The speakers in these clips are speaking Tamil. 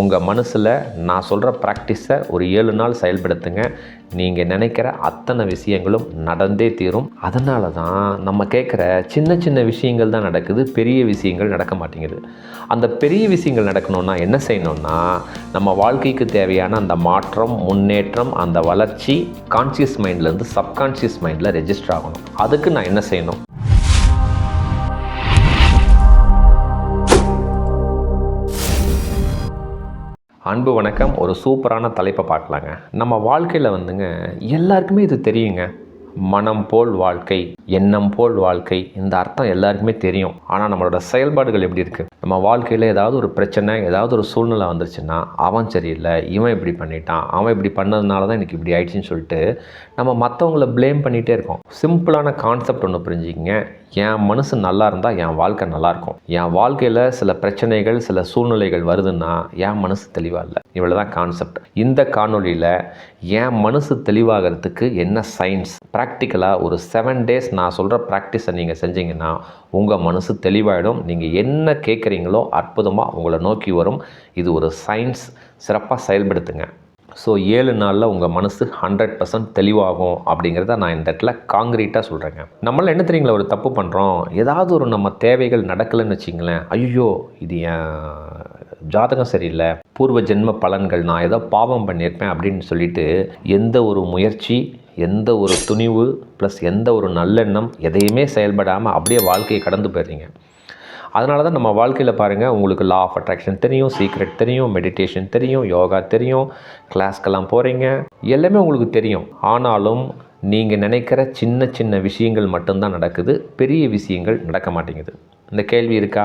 உங்கள் மனசில் நான் சொல்கிற ப்ராக்டிஸை ஒரு ஏழு நாள் செயல்படுத்துங்க. நீங்கள் நினைக்கிற அத்தனை விஷயங்களும் நடந்தே தீரும். அதனால தான் நம்ம கேட்குற சின்ன சின்ன விஷயங்கள் தான் நடக்குது. பெரிய விஷயங்கள் நடக்க மாட்டேங்குது. அந்த பெரிய விஷயங்கள் நடக்கணும்னா என்ன செய்யணும்னா நம்ம வாழ்க்கைக்கு தேவையான அந்த மாற்றம் முன்னேற்றம் அந்த வளர்ச்சி கான்சியஸ் மைண்ட்லேருந்து சப்கான்ஷியஸ் மைண்டில் ரெஜிஸ்டர் ஆகணும். அதுக்கு நான் என்ன செய்யணும்? அன்பு வணக்கம். ஒரு சூப்பரான தலைப்பை பார்க்கலாங்க. நம்ம வாழ்க்கையில் வந்துங்க எல்லாருக்குமே இது தெரியுங்க. மனம் போல் வாழ்க்கை எண்ணம் போல் வாழ்க்கை இந்த அர்த்தம் எல்லாருக்குமே தெரியும். ஆனால் நம்மளோட செயல்பாடுகள் எப்படி இருக்குது நம்ம வாழ்க்கையில் ஏதாவது ஒரு பிரச்சனை ஏதாவது ஒரு சூழ்நிலை வந்துருச்சுன்னா அவன் சரியில்லை இவன் இப்படி பண்ணிட்டான் அவன் இப்படி பண்ணதுனால தான் எனக்கு இப்படி ஆயிடுச்சுன்னு சொல்லிட்டு நம்ம மற்றவங்கள ப்ளேம் பண்ணிகிட்டே இருக்கோம். சிம்பிளான கான்செப்ட் ஒன்று புரிஞ்சுக்கிங்க. என் மனசு நல்லா இருந்தால் என் வாழ்க்கை நல்லாயிருக்கும் என் வாழ்க்கையில் சில பிரச்சனைகள் சில சூழ்நிலைகள் வருதுன்னா என் மனசு தெளிவாக இல்லை. இவ்வளோ தான் கான்செப்ட் இந்த காணொளியில் என் மனசு தெளிவாகிறதுக்கு என்ன சயின்ஸ் ப்ராக்டிக்கலாக ஒரு செவன் டேஸ் நான் சொல்கிற ப்ராக்டிஸை நீங்கள் செஞ்சீங்கன்னா உங்கள் மனசு தெளிவாயிடும். நீங்கள் என்ன கேட்குறீங்களோ அற்புதமாக உங்களை நோக்கி வரும். இது ஒரு சயின்ஸ் சிறப்பாக செயல்படுத்துங்க. ஸோ ஏழு நாளில் உங்கள் மனசு ஹண்ட்ரட் பர்சன்ட் தெளிவாகும் அப்படிங்கிறத நான் இந்த இடத்துல காங்கிரீட்டாக சொல்கிறேங்க நம்மளால் என்ன தெரியுங்களா ஒரு தப்பு பண்ணுறோம் ஏதாவது ஒரு நம்ம தேவைகள் நடக்கலைன்னு வச்சிங்களேன் ஐயோ இது என் ஜாதகம் சரியில்லை. பூர்வ ஜென்ம பலன்கள் நான் ஏதோ பாவம் பண்ணியிருப்பேன் அப்படின்னு சொல்லிட்டு எந்த ஒரு முயற்சி எந்த ஒரு துணிவு ப்ளஸ் எந்த ஒரு நல்லெண்ணம் எதையுமே செயல்படாமல் அப்படியே வாழ்க்கையை கடந்து போயிடுறீங்க. அதனால தான் நம்ம வாழ்க்கையில் பாருங்கள் உங்களுக்கு லா ஆஃப் அட்ராக்ஷன் தெரியும் சீக்ரெட் தெரியும் மெடிடேஷன் தெரியும் யோகா தெரியும் கிளாஸ்க்கெல்லாம் போகிறீங்க எல்லாமே உங்களுக்கு தெரியும். ஆனாலும் நீங்கள் நினைக்கிற சின்ன சின்ன விஷயங்கள் மட்டும்தான் நடக்குது. பெரிய விஷயங்கள் நடக்க மாட்டேங்குது. இந்த கேள்வி இருக்கா?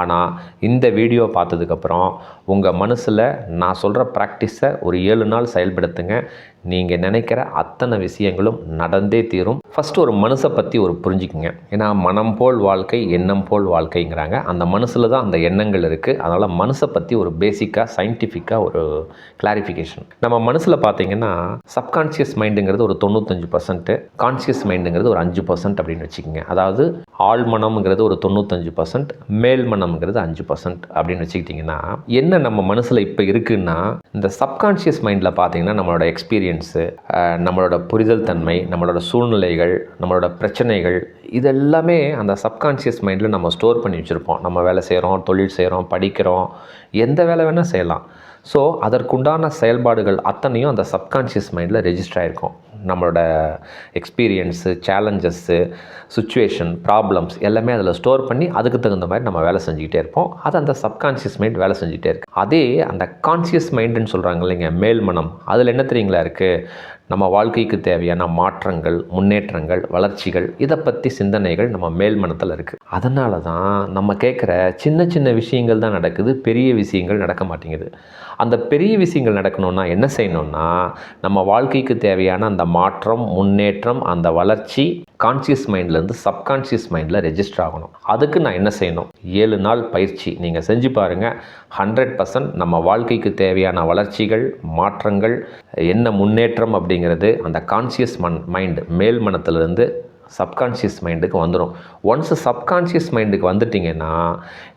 ஆனால் இந்த வீடியோ பார்த்ததுக்கப்புறம் உங்கள் மனசில் நான் சொல்கிற ப்ராக்டிஸை ஒரு ஏழு நாள் செயல்படுத்துங்க. நீங்கள் நினைக்கிற அத்தனை விஷயங்களும் நடந்தே தீரும். ஃபஸ்ட்டு ஒரு மனசை பற்றி ஒரு புரிஞ்சுக்குங்க. ஏன்னா மனம் போல் வாழ்க்கை எண்ணம் போல் வாழ்க்கைங்கிறாங்க. அந்த மனசில் தான் அந்த எண்ணங்கள் இருக்குது அதனால் மனசை பற்றி ஒரு பேசிக்காக சயின்டிஃபிக்காக ஒரு கிளாரிஃபிகேஷன் நம்ம மனசில் பார்த்தீங்கன்னா சப்கான்ஷியஸ் மைண்டுங்கிறது ஒரு தொண்ணூத்தஞ்சு பர்சன்ட்டு கான்ஷியஸ் மைண்டுங்கிறது ஒரு அஞ்சு பர்சன்ட் அப்படின்னு வச்சுக்கோங்க. அதாவது ஆழ் மனம்ங்கிறது ஒரு தொண்ணூத்தஞ்சு பர்சன்ட் மேல் மனம்ங்கிறது அஞ்சு பர்சன்ட் அப்படின்னு வச்சுக்கிட்டிங்கன்னா என்ன நம்ம மனசில் இப்போ இருக்குன்னா இந்த சப்கான்ஷியஸ் மைண்டில் பார்த்தீங்கன்னா நம்மளோட எக்ஸ்பீரியன்ஸ் நம்மளோட புரிதல் தன்மை நம்மளோட சூழ்நிலைகள் நம்மளோட பிரச்சனைகள் இதெல்லாமே அந்த சப்கான்ஷியஸ் மைண்டில் நம்ம ஸ்டோர் பண்ணி வச்சுருப்போம். நம்ம வேலை செய்கிறோம் தொழில் செய்கிறோம் படிக்கிறோம் எந்த வேலை வேணால் செய்யலாம். ஸோ அதற்குண்டான செயல்பாடுகள் அத்தனையும் அந்த சப்கான்ஷியஸ் மைண்டில் ரெஜிஸ்டர் ஆகிருக்கும் நம்மளோட எக்ஸ்பீரியன்ஸு சேலஞ்சஸ்ஸு சுச்சுவேஷன் ப்ராப்ளம்ஸ் எல்லாமே அதில் ஸ்டோர் பண்ணி அதுக்கு தகுந்த மாதிரி நம்ம வேலை செஞ்சுக்கிட்டே இருப்போம். அது அந்த சப்கான்ஷியஸ் மைண்ட் வேலை செஞ்சுட்டே இருக்கு. அதே அந்த கான்ஷியஸ் மைண்டுன்னு சொல்கிறாங்க இல்லைங்க மேல்மனம். அதில் என்ன தெரியுங்களா இருக்குது நம்ம வாழ்க்கைக்கு தேவையான மாற்றங்கள் முன்னேற்றங்கள் வளர்ச்சிகள் இதை பற்றி சிந்தனைகள் நம்ம மேல்மனத்தில் இருக்குது அதனால தான் நம்ம கேட்குற சின்ன சின்ன விஷயங்கள் தான் நடக்குது பெரிய விஷயங்கள் நடக்க மாட்டேங்குது. அந்த பெரிய விஷயங்கள் நடக்கணும்னா என்ன செய்யணும்னா நம்ம வாழ்க்கைக்கு தேவையான அந்த மாற்றம் முன்னேற்றம் அந்த வளர்ச்சி கான்சியஸ் மைண்ட்லேருந்து சப்கான்ஷியஸ் மைண்டில் ரெஜிஸ்டர் ஆகணும். அதுக்கு நான் என்ன செய்யணும்? ஏழு நாள் பயிற்சி. நீங்கள் செஞ்சு பாருங்கள் ஹண்ட்ரட் பர்சன்ட் நம்ம வாழ்க்கைக்கு தேவையான வளர்ச்சிகள் மாற்றங்கள் என்ன முன்னேற்றம் அப்படிங்கிறது அந்த கான்சியஸ் மன் மைண்டு மேல் மனத்திலிருந்து சப்கான்ஷியஸ் மைண்டுக்கு வந்துடும் ஒன்ஸ் சப்கான்ஷியஸ் மைண்டுக்கு வந்துட்டிங்கன்னா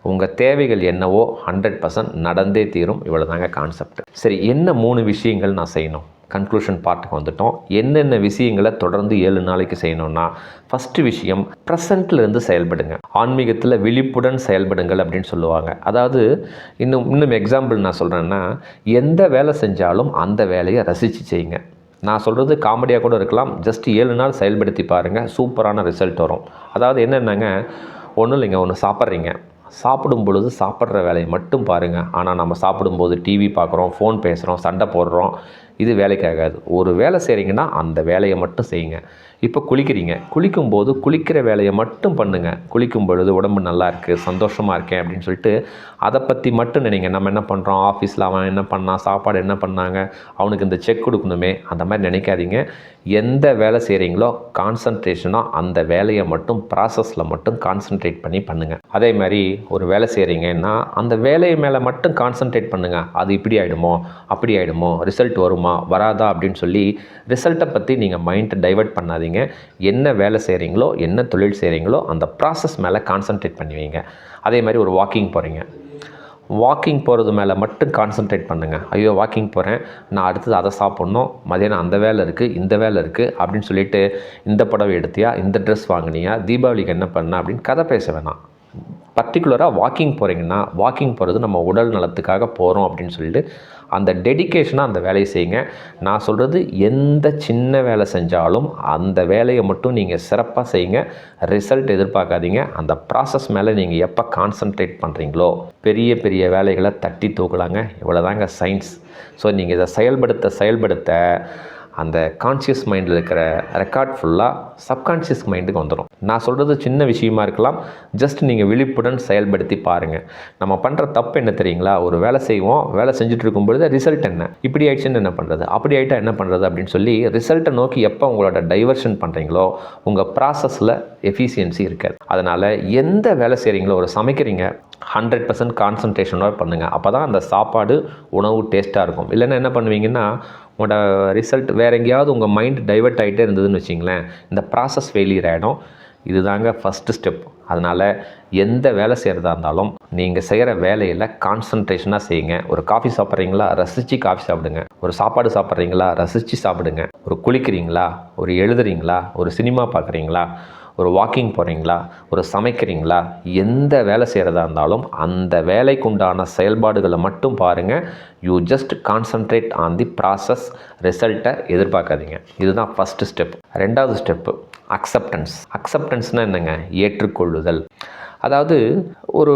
உங்கள் தேவைகள் என்னவோ ஹண்ட்ரட் பர்சன்ட் நடந்தே தீரும். இவ்வளோ தாங்க கான்செப்ட் சரி என்ன மூணு விஷயங்கள் நான் செய்யணும்? கன்க்ளூஷன் பார்ட்டுக்கு வந்துட்டோம். என்னென்ன விஷயங்களை தொடர்ந்து ஏழு நாளைக்கு செய்யணும்னா ஃபஸ்ட்டு விஷயம் ப்ரெசண்ட்டில் இருந்து செயல்படுங்க. ஆன்மீகத்தில் விழிப்புடன் செயல்படுங்கள் அப்படின்னு சொல்லுவாங்க. அதாவது இன்னும் இன்னும் எக்ஸாம்பிள் நான் சொல்கிறேன்னா எந்த வேலை செஞ்சாலும் அந்த வேலையை ரசித்து செய்யுங்க. நான் சொல்கிறது காமெடியாக கூட இருக்கலாம். ஜஸ்ட் ஏழு நாள் செயல்படுத்தி பாருங்கள் சூப்பரான ரிசல்ட் வரும். அதாவது என்னென்னங்க? ஒன்றும் இல்லைங்க. ஒன்று சாப்பிட்றீங்க. சாப்பிடும் பொழுது சாப்பிட்ற வேலையை மட்டும் பாருங்கள் ஆனால் நம்ம சாப்பிடும்போது டிவி பார்க்குறோம் ஃபோன் பேசுகிறோம் சண்டை போடுறோம். இது வேலைக்கு ஆகாது ஒரு வேலை செய்கிறீங்கன்னா அந்த வேலையை மட்டும் செய்யுங்க. இப்போ குளிக்கிறீங்க. குளிக்கும்போது குளிக்கிற வேலையை மட்டும் பண்ணுங்கள் குளிக்கும் பொழுது உடம்பு நல்லா இருக்குது சந்தோஷமாக இருக்கேன் அப்படின்னு சொல்லிட்டு அதை பற்றி மட்டும் நினைங்க. நம்ம என்ன பண்ணுறோம் ஆஃபீஸில் அவன் என்ன பண்ணான்? சாப்பாடு என்ன பண்ணாங்க? அவனுக்கு இந்த செக் கொடுக்கணுமே. அந்த மாதிரி நினைக்காதீங்க. எந்த வேலை செய்கிறீங்களோ கான்சன்ட்ரேஷனாக அந்த வேலையை மட்டும் ப்ராசஸில் மட்டும் கான்சன்ட்ரேட் பண்ணி பண்ணுங்கள் அதே மாதிரி ஒரு வேலை செய்கிறீங்கன்னா அந்த வேலையை மேலே மட்டும் கான்சன்ட்ரேட் பண்ணுங்கள் அது இப்படி ஆகிடுமோ அப்படி ஆகிடுமோ ரிசல்ட் வருமா? வராதா அப்படின்னு சொல்லி ரிசல்ட்டை பற்றி நீங்கள் மைண்டை டைவர்ட் பண்ணாதீங்க. என்ன வேலை செய்கிறீங்களோ என்ன தொழில் செய்கிறீங்களோ அந்த ப்ராசஸ் மேலே கான்சன்ட்ரேட் பண்ணுவீங்க. அதே மாதிரி ஒரு வாக்கிங் போகிறீங்க வாக்கிங் போகிறது மேலே மட்டும் கான்சென்ட்ரேட் பண்ணுங்கள் ஐயோ வாக்கிங் போகிறேன் நான் அடுத்தது அதை சாப்பிட்ணும். மதியானம் அந்த வேலை இருக்குது இந்த வேலை இருக்குது அப்படின்னு சொல்லிட்டு இந்த புடவை எடுத்தியா இந்த ட்ரெஸ் வாங்கினியா தீபாவளிக்கு என்ன பண்ண அப்படின்னு கதை பேச வேணாம். பர்டிகுலராக வாக்கிங் போகிறீங்கன்னா வாக்கிங் போகிறது நம்ம உடல் நலத்துக்காக போகிறோம் அப்படின்னு சொல்லிட்டு அந்த டெடிகேஷனாக அந்த வேலையை செய்யுங்க. நான் சொல்கிறது எந்த சின்ன வேலை செஞ்சாலும் அந்த வேலையை மட்டும் நீங்கள் சிறப்பாக செய்யுங்க. ரிசல்ட் எதிர்பார்க்காதீங்க. அந்த ப்ராசஸ் மேலே நீங்கள் எப்போ கான்சன்ட்ரேட் பண்ணுறீங்களோ பெரிய பெரிய வேலைகளை தட்டி தூக்கலாங்க. இவ்வளோதாங்க சயின்ஸ் ஸோ நீங்கள் இதை செயல்படுத்த செயல்படுத்த அந்த கான்ஷியஸ் மைண்டில் இருக்கிற ரெக்கார்ட் ஃபுல்லாக சப்கான்ஷியஸ் மைண்டுக்கு வந்துடும் நான் சொல்கிறது சின்ன விஷயமா இருக்கலாம். ஜஸ்ட் நீங்கள் விழிப்புடன் செயல்படுத்தி பாருங்கள் நம்ம பண்ணுற தப்பு என்ன தெரியுங்களா? ஒரு வேலை செய்வோம். வேலை செஞ்சுட்டு இருக்கும் பொழுது ரிசல்ட் என்ன? இப்படி ஆயிடுச்சுன்னு என்ன பண்ணுறது அப்படி ஆகிட்டா என்ன பண்ணுறது அப்படின்னு சொல்லி ரிசல்ட்டை நோக்கி எப்போ உங்களோட டைவர்ஷன் பண்ணுறீங்களோ உங்கள் ப்ராசஸில் எஃபிஷியன்சி இருக்காது. அதனால் எந்த வேலை செய்கிறீங்களோ ஒரு சமைக்கிறீங்க ஹண்ட்ரட் பர்சன்ட் கான்சன்ட்ரேஷனோட பண்ணுங்கள் அப்போ தான் அந்த சாப்பாடு உணவு டேஸ்ட்டாக இருக்கும். இல்லைன்னா என்ன பண்ணுவீங்கன்னா உங்களோட ரிசல்ட் வேறு எங்கேயாவது உங்கள் மைண்ட் டைவர்ட் ஆகிட்டே இருந்ததுன்னு வச்சிங்களேன் இந்த ப்ராசஸ் ஃபெயிலியர் ஆகிடும் இதுதாங்க ஃபஸ்ட்டு ஸ்டெப் அதனால் எந்த வேலை செய்கிறதா இருந்தாலும் நீங்கள் செய்கிற வேலையில் கான்சன்ட்ரேஷனாக செய்யுங்க. ஒரு காஃபி சாப்பிட்றீங்களா ரசித்து காஃபி சாப்பிடுங்க. ஒரு சாப்பாடு சாப்பிட்றீங்களா ரசித்து சாப்பிடுங்க. ஒரு குளிக்கிறீங்களா ஒரு எழுதுறீங்களா ஒரு சினிமா பார்க்குறீங்களா ஒரு வாக்கிங் போகிறீங்களா ஒரு சமைக்கிறீங்களா? எந்த வேலை செய்கிறதா இருந்தாலும் அந்த வேலைக்கு உண்டான செயல்பாடுகளை மட்டும் பாருங்கள் you just concentrate on the process ரிசல்ட்டை எதிர்பார்க்காதீங்க. இதுதான் ஃபஸ்ட்டு ஸ்டெப் ரெண்டாவது ஸ்டெப்பு அக்செப்டன்ஸ் அக்செப்டன்ஸ்னால் என்னங்க? ஏற்றுக்கொள்ளுதல். அதாவது ஒரு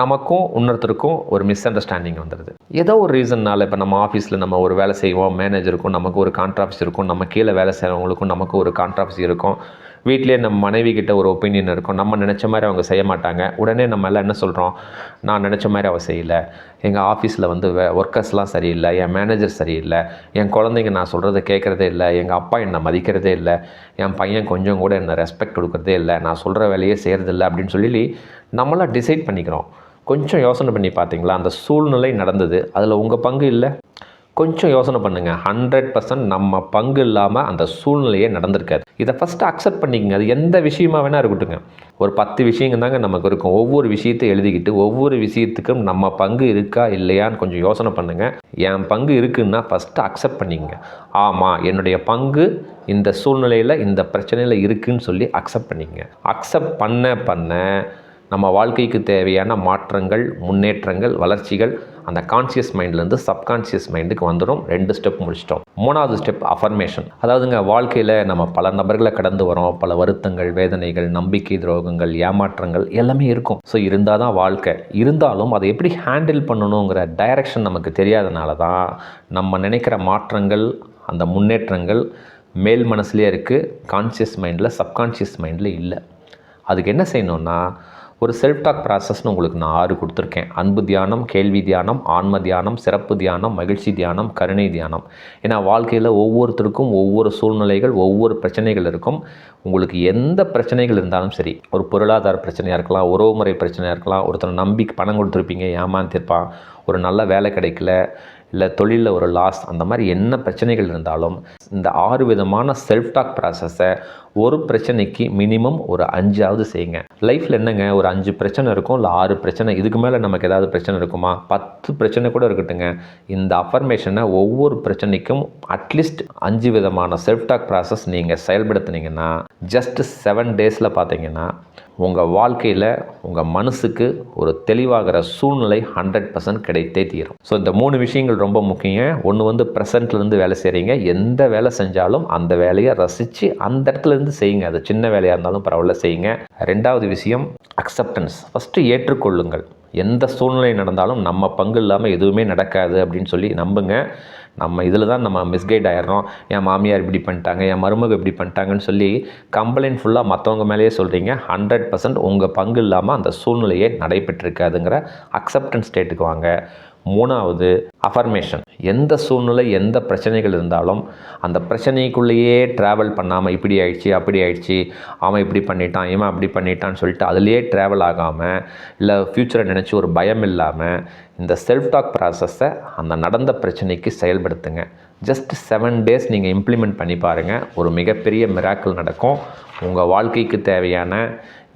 நமக்கும் இன்னொருத்தருக்கும் ஒரு மிஸ் அண்டர்ஸ்டாண்டிங் வந்துடுது ஏதோ ஒரு ரீசன்னால் இப்போ நம்ம ஆஃபீஸில் நம்ம ஒரு வேலை செய்வோம் மேனேஜருக்கும் நமக்கு ஒரு கான்ட்ராஃபிஸ் இருக்கும் நம்ம கீழே வேலை செய்கிறவங்களுக்கும் நமக்கு ஒரு கான்ட்ராஃபிஸ் இருக்கும். வீட்டிலே நம்ம மனைவி கிட்ட ஒரு ஒப்பீனியன் இருக்கும். நம்ம நினச்ச மாதிரி அவங்க செய்ய மாட்டாங்க. உடனே நம்ம எல்லாம் என்ன சொல்கிறோம் நான் நினச்ச மாதிரி அவள் செய்யலை. எங்கள் ஆஃபீஸில் வந்து ஒர்க்கர்ஸ்லாம் சரியில்லை. என் மேனேஜர் சரியில்லை. என் குழந்தைங்க நான் சொல்கிறத கேட்குறதே இல்லை. எங்கள் அப்பா என்னை மதிக்கிறதே இல்லை. என் பையன் கொஞ்சம் கூட என்னை ரெஸ்பெக்ட் கொடுக்குறதே இல்லை. நான் சொல்கிற வேலையே செய்கிறதில்ல அப்படின்னு சொல்லி நம்மளாம் டிசைட் பண்ணிக்கிறோம். கொஞ்சம் யோசனை பண்ணி பார்த்தீங்களா அந்த சூழ்நிலை நடந்தது. அதில் உங்கள் பங்கு இல்லை. கொஞ்சம் யோசனை பண்ணுங்கள் ஹண்ட்ரட் பர்சன்ட் நம்ம பங்கு இல்லாமல் அந்த சூழ்நிலையே நடந்திருக்காது. இதை ஃபஸ்ட்டு அக்செப்ட் பண்ணிக்கங்க. அது எந்த விஷயமா வேணால் இருக்கட்டுங்க ஒரு பத்து விஷயங்க தாங்க நமக்கு இருக்கும். ஒவ்வொரு விஷயத்தை எழுதிக்கிட்டு ஒவ்வொரு விஷயத்துக்கும் நம்ம பங்கு இருக்கா இல்லையான்னு கொஞ்சம் யோசனை பண்ணுங்கள் என் பங்கு இருக்குன்னா ஃபஸ்ட்டு அக்செப்ட் பண்ணிக்கங்க. ஆமாம் என்னுடைய பங்கு இந்த சூழ்நிலையில் இந்த பிரச்சனையில் இருக்குதுன்னு சொல்லி அக்செப்ட் பண்ணிக்கங்க. அக்செப்ட் பண்ண பண்ண நம்ம வாழ்க்கைக்கு தேவையான மாற்றங்கள் முன்னேற்றங்கள் வளர்ச்சிகள் அந்த கான்சியஸ் மைண்ட்லேருந்து சப்கான்ஷியஸ் மைண்டுக்கு வந்துடும் ரெண்டு ஸ்டெப் முடிச்சிட்டோம். மூணாவது ஸ்டெப் அஃபர்மேஷன் அதாவதுங்க வாழ்க்கையில் நம்ம பல நபர்களை கடந்து வரோம். பல வருத்தங்கள் வேதனைகள் நம்பிக்கை துரோகங்கள் ஏமாற்றங்கள் எல்லாமே இருக்கும். ஸோ இருந்தால் தான் வாழ்க்கை. இருந்தாலும் அதை எப்படி ஹேண்டில் பண்ணணுங்கிற டைரக்ஷன் நமக்கு தெரியாதனால தான் நம்ம நினைக்கிற மாற்றங்கள் அந்த முன்னேற்றங்கள் மேல் மனசுலேயே இருக்குது கான்சியஸ் மைண்டில் சப்கான்ஷியஸ் மைண்டில் இல்லை. அதுக்கு என்ன செய்யணுன்னா ஒரு செல்ஃப் டாக் ப்ராசஸ்னு உங்களுக்கு நான் ஆறு கொடுத்துருக்கேன். அன்பு தியானம் கேள்வி தியானம் ஆன்ம தியானம் சிறப்பு தியானம் மகிழ்ச்சி தியானம் கருணை தியானம். ஏன்னா வாழ்க்கையில் ஒவ்வொருத்தருக்கும் ஒவ்வொரு சூழ்நிலைகள் ஒவ்வொரு பிரச்சனைகள் இருக்கும். உங்களுக்கு எந்த பிரச்சனைகள் இருந்தாலும் சரி ஒரு பொருளாதார பிரச்சனையாக இருக்கலாம் உறவுமுறை பிரச்சனையாக இருக்கலாம் ஒருத்தர் நம்பி பணம் கொடுத்துருப்பீங்க ஏமாந்துருப்பான் ஒரு நல்ல வேலை கிடைக்கல இல்லை தொழிலில் ஒரு லாஸ் அந்த மாதிரி என்ன பிரச்சனைகள் இருந்தாலும் இந்த ஆறு விதமான செல்ஃப் டாக் ப்ராசஸை ஒரு பிரச்சனைக்கு மினிமம் ஒரு அஞ்சாவது செய்யுங்க. லைஃப்பில் என்னங்க? ஒரு அஞ்சு பிரச்சனை இருக்கும் இல்லை ஆறு பிரச்சனை? இதுக்கு மேலே நமக்கு ஏதாவது பிரச்சனை இருக்குமா? பத்து பிரச்சனை கூட இருக்கட்டுங்க. இந்த அஃபர்மேஷனை ஒவ்வொரு பிரச்சனைக்கும் அட்லீஸ்ட் அஞ்சு விதமான செல்ஃப் டாக் ப்ராசஸ் நீங்கள் செயல்படுத்துனீங்கன்னா ஜஸ்ட் செவன் டேஸில் பார்த்தீங்கன்னா உங்கள் வாழ்க்கையில் உங்கள் மனசுக்கு ஒரு தெளிவாகிற சூழ்நிலை ஹண்ட்ரட் பர்சன்ட் கிடைத்தே தீரும். ஸோ இந்த மூணு விஷயங்கள் ரொம்ப முக்கியம். ஒன்று வந்து ப்ரெசண்ட்லேருந்து வேலை செய்கிறீங்க எந்த வேலை செஞ்சாலும் அந்த வேலையை ரசித்து அந்த இடத்துல இருந்து செய்யுங்க. அது சின்ன வேலையாக இருந்தாலும் பரவாயில்ல செய்யுங்க. ரெண்டாவது விஷயம் அக்செப்டன்ஸ் ஃபஸ்ட்டு ஏற்றுக்கொள்ளுங்கள். எந்த சூழ்நிலை நடந்தாலும் நம்ம பங்கு இல்லாமல் எதுவுமே நடக்காது அப்படின்னு சொல்லி நம்புங்க. நம்ம இதில் தான் நம்ம மிஸ்கைட் ஆயிடுறோம். என் மாமியார் இப்படி பண்ணிட்டாங்க என் மருமக இப்படி பண்ணிட்டாங்கன்னு சொல்லி கம்ப்ளைண்ட் ஃபுல்லாக மற்றவங்க மேலேயே சொல்கிறீங்க ஹண்ட்ரட் பர்சன்ட் உங்கள் பங்கு இல்லாமல் அந்த சூழ்நிலையே நடைபெற்றிருக்காதுங்கிற அக்செப்டன்ஸ் ஸ்டேட்டுக்கு வாங்க. மூணாவது அஃபர்மேஷன் எந்த சூழ்நிலை எந்த பிரச்சனைகள் இருந்தாலும் அந்த பிரச்சனைக்குள்ளேயே ட்ராவல் பண்ணாமல் இப்படி ஆயிடுச்சு அப்படி ஆயிடுச்சு அவன் இப்படி பண்ணிட்டான் இவன் அப்படி பண்ணிட்டான்னு சொல்லிட்டு அதுலேயே ட்ராவல் ஆகாமல் இல்லை ஃப்யூச்சரை நினச்சி ஒரு பயம் இல்லாமல் இந்த செல்ஃப் டாக் ப்ராசஸை அந்த நடந்த பிரச்சனைக்கு செயல்படுத்துங்க. ஜஸ்ட் செவன் டேஸ் நீங்கள் இம்ப்ளிமெண்ட் பண்ணி பாருங்கள் ஒரு மிகப்பெரிய மிராக்கள் நடக்கும். உங்கள் வாழ்க்கைக்கு தேவையான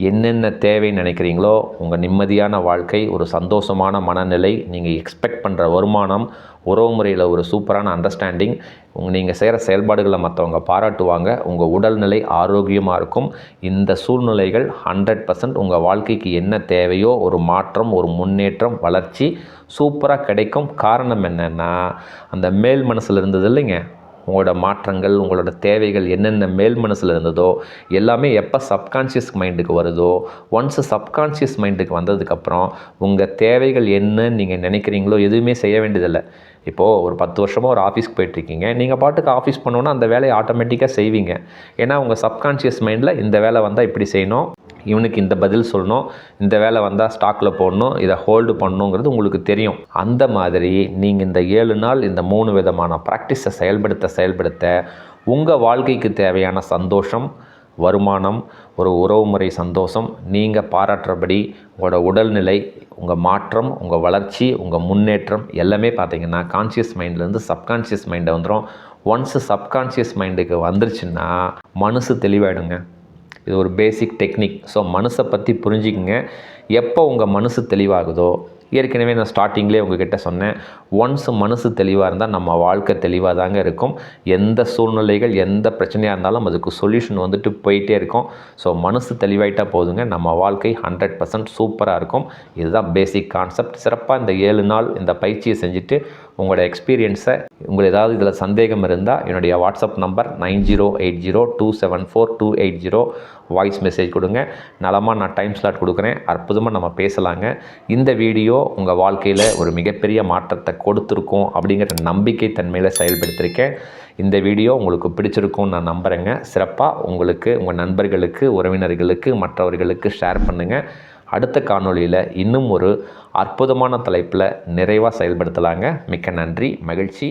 என்னென்ன தேவைன்னு நினைக்கிறீங்களோ உங்கள் நிம்மதியான வாழ்க்கை ஒரு சந்தோஷமான மனநிலை நீங்கள் எக்ஸ்பெக்ட் பண்ணுற வருமானம் உறவு முறையில் ஒரு சூப்பரான அண்டர்ஸ்டாண்டிங் உங்கள் நீங்கள் செய்கிற செயல்பாடுகளை மற்றவங்க பாராட்டுவாங்க உங்கள் உடல்நிலை ஆரோக்கியமாக இருக்கும். இந்த சூழ்நிலைகள் ஹண்ட்ரட் பர்சன்ட் உங்கள் வாழ்க்கைக்கு என்ன தேவையோ ஒரு மாற்றம் ஒரு முன்னேற்றம் வளர்ச்சி சூப்பராக கிடைக்கும். காரணம் என்னென்னா அந்த மேல் மனசில் இருந்தது இல்லைங்க. உங்களோட மாற்றங்கள் உங்களோட தேவைகள் என்னென்ன மேல் மனசில் இருந்ததோ எல்லாமே எப்போ சப்கான்ஷியஸ் மைண்டுக்கு வருதோ ஒன்ஸ் சப்கான்ஷியஸ் மைண்டுக்கு வந்ததுக்கப்புறம் உங்கள் தேவைகள் என்னன்னு நீங்கள் நினைக்கிறீங்களோ எதுவுமே செய்ய வேண்டியதில்லை. இப்போது ஒரு பத்து வருஷமாக ஒரு ஆஃபீஸ்க்கு போயிட்டுருக்கீங்க. நீங்கள் பாட்டுக்கு ஆஃபீஸ் பண்ணோன்னா அந்த வேலையை ஆட்டோமேட்டிக்காக செய்வீங்க. ஏன்னா உங்கள் சப்கான்ஷியஸ் மைண்டில் இந்த வேலை வந்தால் இப்படி செய்யணும். இவனுக்கு இந்த பதில் சொல்லணும் இந்த வேலை வந்தால் ஸ்டாக்கில் போடணும் இதை ஹோல்டு பண்ணணுங்கிறது உங்களுக்கு தெரியும். அந்த மாதிரி நீங்கள் இந்த ஏழு நாள் இந்த மூணு விதமான ப்ராக்டிஸை செயல்படுத்த செயல்படுத்த உங்கள் வாழ்க்கைக்கு தேவையான சந்தோஷம் வருமானம் ஒரு உறவுமுறை சந்தோஷம் நீங்கள் பாராட்டுறபடி உங்களோட உடல்நிலை உங்கள் மாற்றம் உங்கள் வளர்ச்சி உங்கள் முன்னேற்றம் எல்லாமே பார்த்தீங்கன்னா கான்ஷியஸ் மைண்ட்லேருந்து சப்கான்ஷியஸ் மைண்டை வந்துடும் ஒன்ஸ் சப்கான்ஷியஸ் மைண்டுக்கு வந்துருச்சுன்னா மனசு தெளிவாயிடுங்க. இது ஒரு பேசிக் டெக்னிக் ஸோ மனசை பற்றி புரிஞ்சுக்குங்க. எப்போ உங்கள் மனசு தெளிவாகுதோ ஏற்கனவே நான் ஸ்டார்டிங்லேயே உங்ககிட்ட சொன்னேன். ஒன்ஸ் மனசு தெளிவாக இருந்தால் நம்ம வாழ்க்கை தெளிவாக தாங்க இருக்கும். எந்த சூழ்நிலைகள் எந்த பிரச்சனையாக இருந்தாலும் அதுக்கு சொல்யூஷன் வந்துட்டு போயிட்டே இருக்கும். ஸோ மனசு தெளிவாயிட்டால் போதுங்க. நம்ம வாழ்க்கை ஹண்ட்ரட் பர்சன்ட் சூப்பராக இருக்கும். இதுதான் பேசிக் கான்செப்ட் சிறப்பாக இந்த ஏழு நாள் இந்த பயிற்சியை செஞ்சுட்டு உங்களோட எக்ஸ்பீரியன்ஸை உங்களுக்கு ஏதாவது இதில் சந்தேகம் இருந்தால் என்னுடைய WhatsApp number nine zero eight zero two seven four two eight zero voice message கொடுங்க. நலமாக நான் டைம் ஸ்லாட் கொடுக்குறேன். அற்புதமாக நம்ம பேசலாங்க. இந்த வீடியோ உங்கள் வாழ்க்கையில் ஒரு மிகப்பெரிய மாற்றத்தை கொடுத்துருக்கோம் அப்படிங்கிற நம்பிக்கை தன்மையில் செயல்படுத்தியிருக்கேன் இந்த வீடியோ உங்களுக்கு பிடிச்சிருக்கும்னு நான் நம்புகிறேங்க சிறப்பாக உங்களுக்கு உங்கள் நண்பர்களுக்கு உறவினர்களுக்கு மற்றவர்களுக்கு ஷேர் பண்ணுங்கள் அடுத்த காணொளியில் இன்னும் ஒரு அற்புதமான தலைப்பில் நிறைவாக செயல்படுத்தலாங்க. மிக்க நன்றி மகிழ்ச்சி.